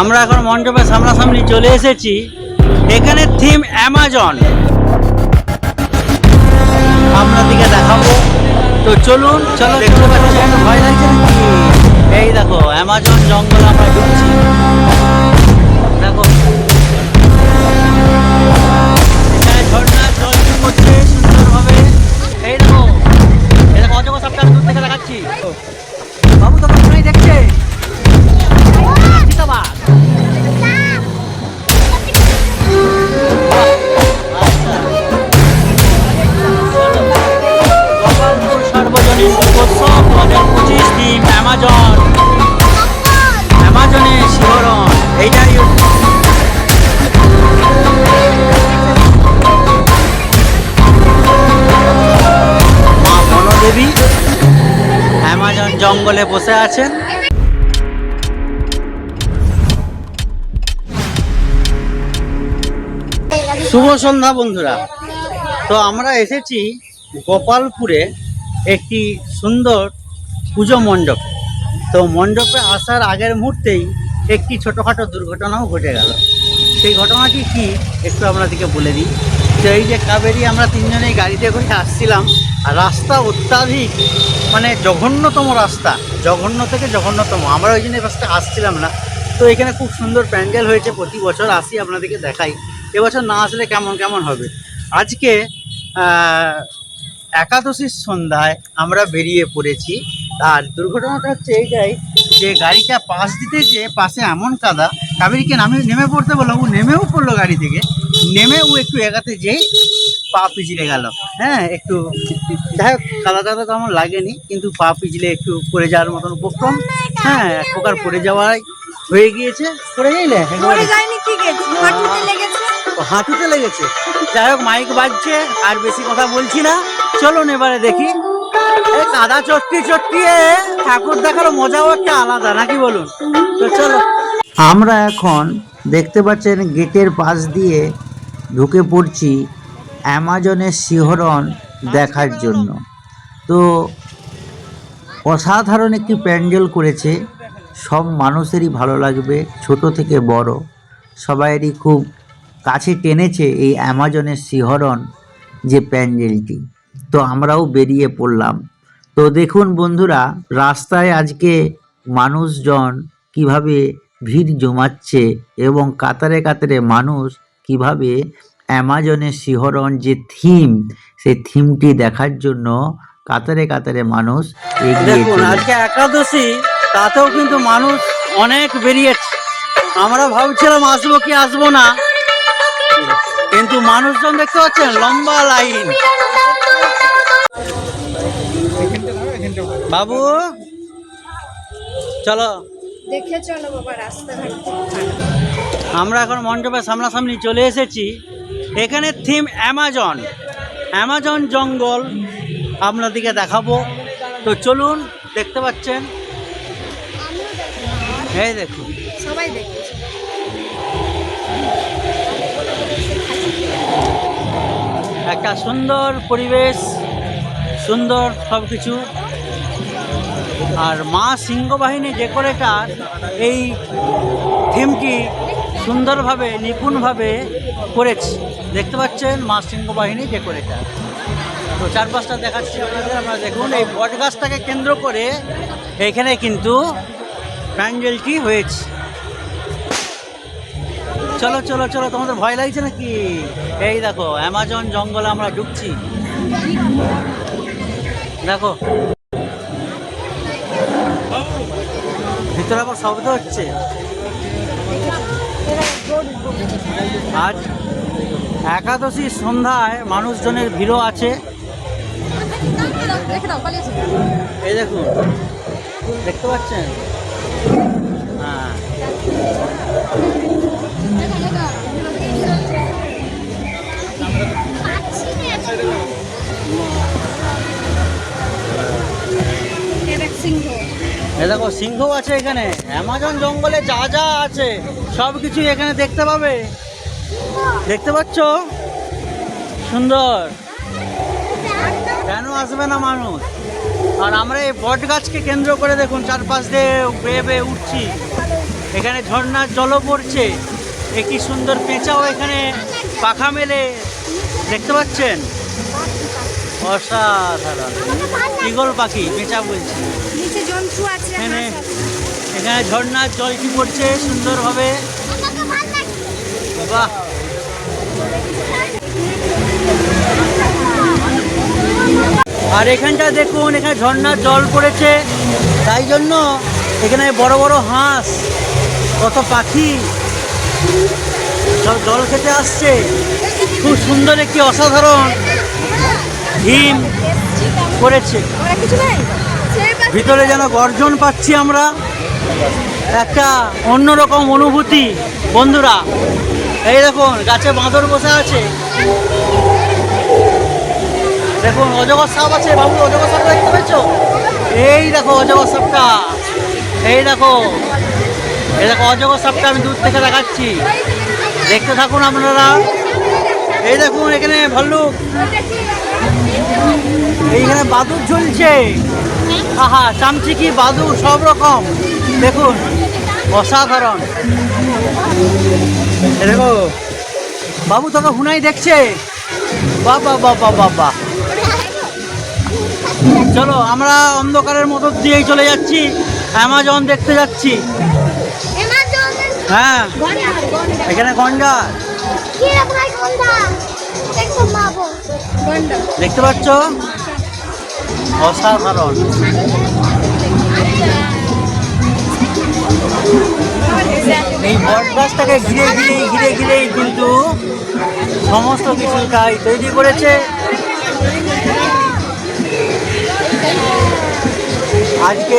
আমরা এখন মণ্ডপের সামনাসামনি চলে এসেছি। এখানে থিম অ্যামাজন আপনাদেরকে দেখাবো। তো চলুন, চলো দেখতে পাচ্ছেন ভয় লাগছে নাকি এই দেখো অ্যামাজন জঙ্গল আমরা ঢুকছি দেখো। এখানে পড়ছে সুন্দরভাবে। এই দেখো অজগর সাপটা দূর থেকে দেখাচ্ছি। বাবু বনদেবী অ্যামাজন জঙ্গলে বসে আছেন। শুভ সন্ধ্যা, বন্ধুরা। তো আমরা এসেছি গোপালপুরে একটি সুন্দর পুজো মণ্ডপ। তো মণ্ডপে আসার আগের মুহূর্তেই একটি ছোটোখাটো দুর্ঘটনাও ঘটে গেল। সেই ঘটনাটি কি, একটু আপনাদেরকে বলে দিই। তো এই যে কাবেরি, আমরা তিনজনেই গাড়িতে করে আসছিলাম। রাস্তা অত্যাধিক মানে জঘন্যতম রাস্তা, জঘন্য থেকে জঘন্যতম। আমরা ওই জন্য রাস্তা আসছিলাম না। তো এখানে খুব সুন্দর প্যান্ডেল হয়েছে, প্রতি বছর আসি আপনাদেরকে দেখাই। এবছর না আসলে কেমন কেমন হবে? আজকে একাদশীর সন্ধ্যায় আমরা বেরিয়ে পড়েছি। আর দুর্ঘটনাটা হচ্ছে এইটাই যে গাড়িটা পাশ দিতে যে পাশে এমন কাদা, কাবেরিকে নামে, নেমে পড়তে বলল ও নেমেও পড়ল গাড়ি থেকে। নেমে ও একটু এগাতে যেই পা পিছলে গেল। হ্যাঁ একটু যাই হোক কাদা টাদা তেমন লাগেনি কিন্তু পা পিছলে একটু পড়ে যাওয়ার মতন উপক্রম হ্যাঁ এক প্রকার পড়ে যাওয়াই হয়ে গিয়েছে পড়ে যাইলে হাঁটুতে লেগেছে। যাই হোক মাইক বাজছে আর বেশি কথা বলছি না। চলুন এবারে দেখি। কাদা চটকি চটকিয়ে ঠাকুর দেখার মজাও একটা আলাদা নাকি বলুন? তো চলো। আমরা এখন দেখতে পাচ্ছেন গেটের পাশ দিয়ে ঢুকে পড়ছি অ্যামাজনের শিহরণ দেখার জন্য। তো, অসাধারণ একটি প্যান্ডেল করেছে। সব মানুষেরই ভালো লাগবে, ছোট থেকে বড়। সবাইয়েরই খুব কাছে টেনেছে এই অ্যামাজনের শিহরণ যে প্যান্ডেলটি। তো আমরাও বেরিয়ে পড়লাম। তো দেখুন বন্ধুরা, রাস্তায় আজকে মানুষজন কীভাবে ভিড় জমাচ্ছে এবং কাতারে কাতারে মানুষ কীভাবে অ্যামাজনের শিহরণ যে থিম সেই থিমটি দেখার জন্য কাতারে কাতারে মানুষ এগিয়ে দেখুন আজকে একাদশী তাতেও কিন্তু মানুষ অনেক বেরিয়েছে। আমরা ভাবছিলাম আসব কি আসব না কিন্তু মানুষজন দেখতে পাচ্ছেন লম্বা লাইন। বাবু চলো। দেখে চলো বাবা রাস্তাঘাট আমরা এখন মণ্ডপের সামনাসামনি চলে এসেছি। এখানে থিম অ্যামাজন। অ্যামাজন জঙ্গল আপনাদেরকে দেখাবো। তো চলুন দেখতে পাচ্ছেন? এই দেখুন। সবাই দেখে একটা সুন্দর পরিবেশ সুন্দর সব কিছু আর মা সিংহ বাহিনী ডেকোরেটার এই থিমটি সুন্দরভাবে নিপুণভাবে করেছে। দেখতে পাচ্ছেন মা সিংহ বাহিনী ডেকোরেটার তো চারপাশটা দেখাচ্ছি আপনাদের, আপনারা দেখুন, এই বট গাছটাকে কেন্দ্র করে এখানে কিন্তু প্যান্ডেলটি হয়েছে। চলো চলো চলো, তোমাদের ভয় লাগছে নাকি? এই দেখো, অ্যামাজন জঙ্গলে আমরা ঢুকছি। দেখো। ভিতরে আবার শব্দ হচ্ছে। আজ একাদশী সন্ধ্যায় মানুষজনের ভিড়ও আছে। এই দেখুন, দেখতে পাচ্ছেন? হ্যাঁ। দেখো সিংহ আছে এখানে। অ্যামাজন জঙ্গলে যা যা আছে সব কিছু এখানে দেখতে পাবে। দেখতে পাচ্ছ? সুন্দর। কেন আসবে না মানুষ? আর আমরা এই বট গাছকে কেন্দ্র করে দেখুন চারপাশ দিয়ে বেয়ে বেয়ে উঠছি। এখানে ঝর্ণার জলও পড়ছে। একটি সুন্দর পেঁচাও এখানে পাখা মেলে। দেখতে পাচ্ছেন? অসাধারণ। ইগল পাখি পেঁচা বলছি। নিচে জন্তু আছে এখানে। এখানে ঝর্ণার জলটি পড়ছে সুন্দরভাবে? বাহ! আর এখানটা দেখুন, এখানে ঝর্ণার জল পড়েছে। তাই জন্য এখানে বড় বড় হাঁস, কত পাখি, সব জল খেতে আসছে। খুব সুন্দর একটি অসাধারণ হিম করেছে ভিতরে যেন গর্জন পাচ্ছি আমরা। একটা অন্যরকম অনুভূতি, বন্ধুরা। এই দেখুন, গাছে বাঁদর বসে আছে। দেখুন, অজগর সাপ আছে বাবু অজগর সাপ দেখতে পেয়েছ? এই দেখো, অজগর সাপটা। এই দেখো এই দেখো, অজগর সাপটা আমি দূর থেকে দেখাচ্ছি। দেখতে থাকুন আপনারা। এই দেখুন, এখানে ভাল্লুক। এইখানে বাদুর ঝুলছে আহা, চামচিকি, বাদুর, সব রকম। দেখুন, অসাধারণ। দেখো, বাবু তোকে হুনাই দেখছে। বাবা বাবা বাবা চলো আমরা অন্ধকারের মতো দিয়েই চলে যাচ্ছি। অ্যামাজন দেখতে যাচ্ছি। হ্যাঁ। এখানে গন্ডার গন্ডা। দেখতে পাচ্ছ? অসাধারণ। এই বট গাছটাকে ঘিরে ঘিরে ঘিরে ঘিরেই কিন্তু সমস্ত কিছু তাই তৈরি করেছে। আজকে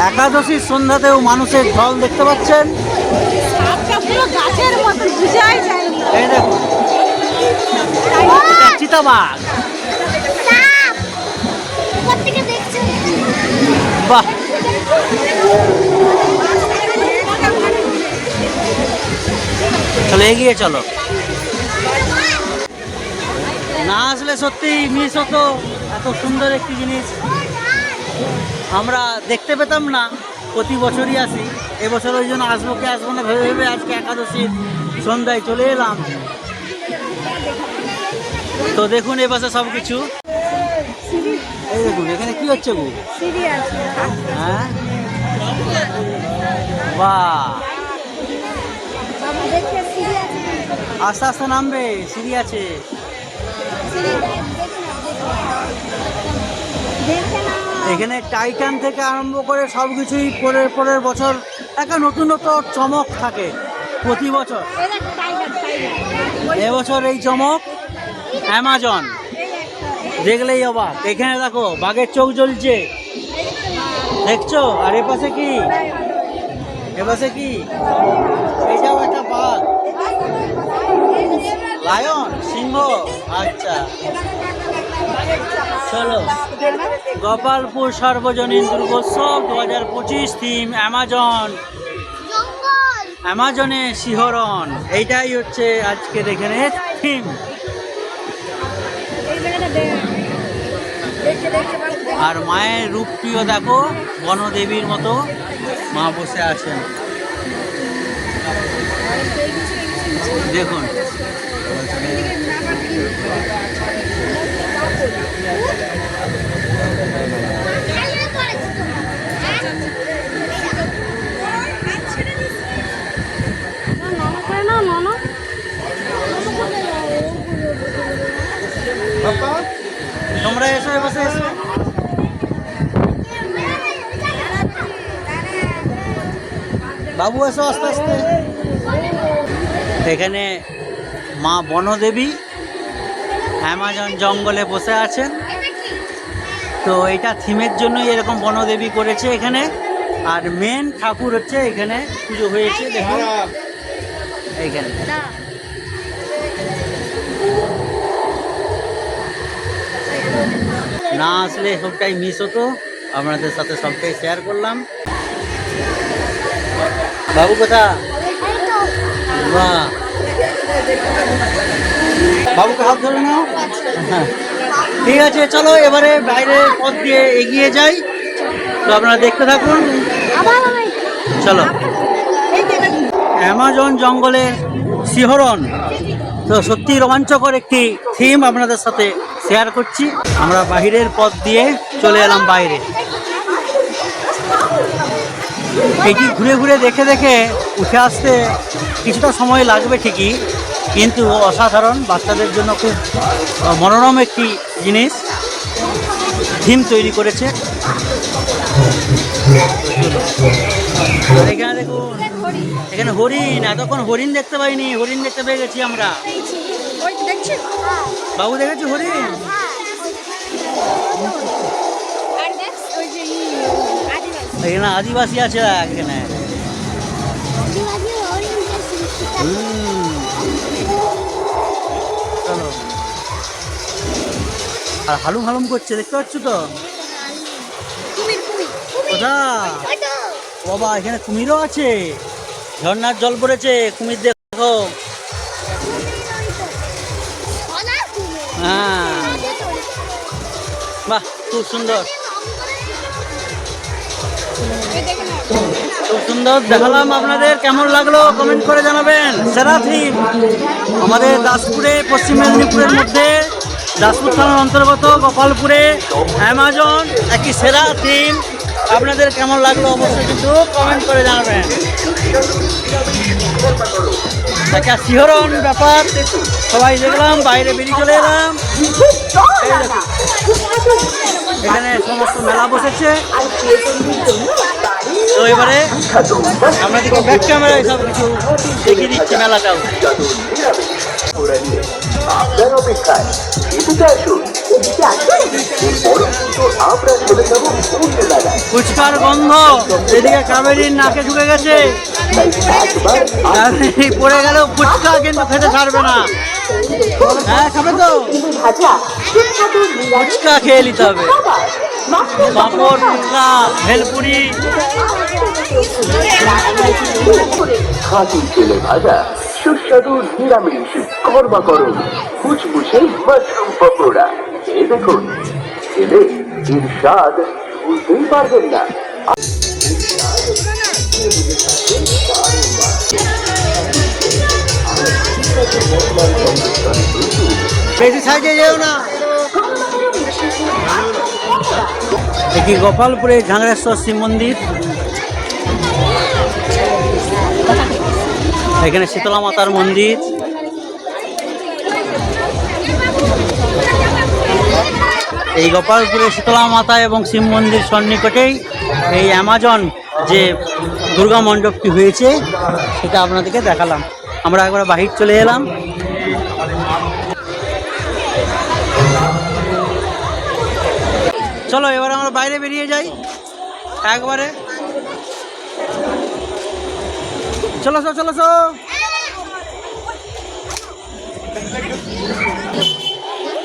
একাদশীর সন্ধ্যাতেও মানুষের ঢল দেখতে পাচ্ছেন। এই দেখুন। চিতাবাঘ। বাহ। চলো এগিয়ে চলো। না আসলে সত্যি মিস হতো। এত সুন্দর একটি জিনিস। আমরা দেখতে পেতাম না, প্রতি বছরই আসি। এবছর ওই জন্য আসব কি আসব না ভেবে ভেবে আজকে একাদশীর সন্ধ্যায় চলে এলাম। তো দেখুন এ পাশে সব কিছু এই দেখুন, এখানে কি হচ্ছে গু? হ্যাঁ? বাহ! আস্তে আস্তে নামবে, সিঁড়ি আছে। এখানে টাইটান থেকে আরম্ভ করে সব কিছুই পরের পরের বছর একটা নতুনত্ব চমক থাকে প্রতি বছর। এবছর এই চমক অ্যামাজন। দেখলেই অবাক। এখানে দেখো বাঘের চোখ জ্বলছে। দেখছ? আর এ পাশে কি? এ পাশে কি? এটাও একটা বাঘ। লায়ন সিংহ। আচ্ছা। চলো। গোপালপুর সর্বজনীন দুর্গোৎসব দু হাজার পঁচিশ থিম অ্যামাজন অ্যামাজনে শিহরণ এইটাই হচ্ছে আজকের এখানে থিম আর মায়ের রূপটিও দেখো বনদেবীর মতো মা বসে আছেন। দেখুন। তোমরা এসো এ পাশে এসো। বাবু এসো আস্তে আস্তে। এখানে মা বনদেবী অ্যামাজন জঙ্গলে বসে আছেন। তো এটা থিমের জন্যই এরকম বনদেবী করেছে এখানে। আর মেন ঠাকুর হচ্ছে এখানে পুজো হয়েছে দেখুন। এইখানে। না আসলে সবটাই মিস হতো। আপনাদের সাথে সবটাই শেয়ার করলাম। বাবু কোথা বাহ। বাবুকে হাত ধরে নাও। হ্যাঁ। ঠিক আছে, চলো, এবারে বাইরের পথ দিয়ে এগিয়ে যাই। তো আপনারা দেখতে থাকুন। চলো। অ্যামাজন জঙ্গলে শিহরণ। তো সত্যি রোমাঞ্চকর একটি থিম আপনাদের সাথে শেয়ার করছি। আমরা বাহিরের পথ দিয়ে চলে এলাম বাইরে। এটি ঘুরে ঘুরে দেখে দেখে উঠে আসতে কিছুটা সময় লাগবে ঠিকই। কিন্তু অসাধারণ, বাচ্চাদের জন্য খুব মনোরম একটি জিনিস। থিম তৈরি করেছে। এখানে দেখুন, এখানে হরিণ, এতক্ষণ হরিণ দেখতে পাইনি, হরিণ দেখতে পেয়ে গেছি আমরা। বাবু দেখেছি হরিণ? এখানে আদিবাসী আছে এখানে। আর হালুম হালুম করছে দেখতে পাচ্ছ তো? কোথায় বাবা এখানে কুমিরও আছে। ঝর্ণার জল পড়েছে কুমির দেখো। হ্যাঁ। বাহ খুব সুন্দর। খুব সুন্দর দেখালাম আপনাদের কেমন লাগল কমেন্ট করে জানাবেন। সেরা থিম আমাদের দাসপুরে পশ্চিম মেদিনীপুরের মধ্যে। দাসপুর থানার অন্তর্গত গোপালপুরে অ্যামাজন, একটি সেরা থিম আপনাদের কেমন লাগল অবশ্যই কিন্তু কমেন্ট করে জানাবেন। একটা শিহরণ ব্যাপার, সবাই দেখলাম, বাইরে বেরিয়ে চলে এলাম। এখানে সমস্ত মেলা বসেছে। তো এবারে আপনাদেরকে ব্যাক ক্যামেরায় সব কিছু দেখিয়ে দিচ্ছে মেলাটাও। আপনার অপেক্ষায় এদিকে আসুন এরপর আমরা চলে যাব অন্য মেলায় ফুচকার গন্ধ এদিকে কাবেরির নাকে ঢুকে গেছে। পড়ে গেলেও ফুচকা কিন্তু খেতে ছাড়বে না। হ্যাঁ খাবে তো। ফুচকা খেয়ে নিতে হবে। পাঁপড় ফুচকা ভেলপুরি। খাঁটি তেলে ভাজা। সুস্বাদু নিরামিষ কর্মা করুন মাশরুম পকোড়া। এ দেখুন খেলে এর স্বাদ বুঝতেই পারবেন না। বেশি সাইজে যেও না। দেখি গোপালপুরে ঝাংরেশ্বর শিব মন্দির এখানে শীতলা মাতার মন্দির। এই গোপালপুরে শীতলা মাতা এবং শিব মন্দির সন্নিকটেই এই অ্যামাজন যে দুর্গা মণ্ডপটি হয়েছে, সেটা আপনাদেরকে দেখালাম। আমরা একবার বাহির চলে এলাম। চলো, এবার আমরা বাইরে বেরিয়ে যাই। একবারে। চলো চলো চলো চলো।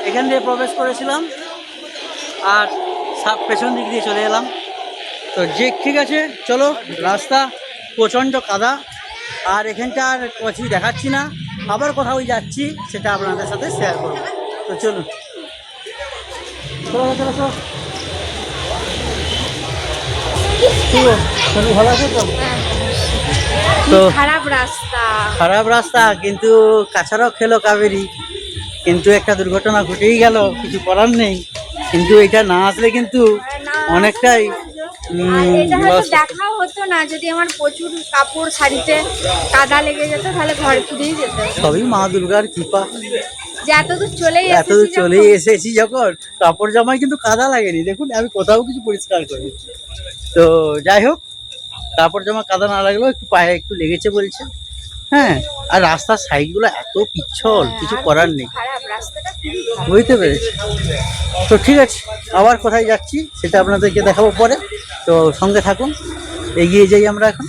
এখান দিয়ে প্রবেশ করেছিলাম আর সা- পেছন দিক দিয়ে চলে এলাম। তো যে, ঠিক আছে, চলো, রাস্তা প্রচণ্ড কাদা। আর এখানটা আর কিছুই দেখাচ্ছি না, আবার কোথাও যাচ্ছি, সেটা আপনাদের সাথে শেয়ার করব। তো চলুন। চলো চলো চলো, ভালো আছে তো? তো খারাপ রাস্তা। খারাপ রাস্তা কিন্তু কাছাড়াও খেলো কাবেরি। কিন্তু একটা দুর্ঘটনা ঘটেই গেল কিছু করার নেই। কিন্তু এটা না আসলে কিন্তু অনেকটাই। দেখাও হতো না যদি আমার প্রচুর কাপড় শাড়িতে কাদা লেগে যেত তাহলে ঘরে ফিরেই যেত। সবই মা দুর্গার কৃপা। যে এত চলেই এসেছি যখন। কাপড় জামায় কিন্তু কাদা লাগেনি। দেখুন আমি কোথাও কিছু পরিষ্কার করি তো যাই হোক কাপড় জামা কাদা না লাগলেও একটু পায়ে একটু লেগেছে বলছে। হ্যাঁ আর রাস্তার সাইডগুলো এত পিচ্ছল কিছু করার নেই। বুঝতে পেরেছি। তো ঠিক আছে আবার কোথায় যাচ্ছি সেটা আপনাদেরকে দেখাবো পরে। তো সঙ্গে থাকুন এগিয়ে যাই আমরা এখন।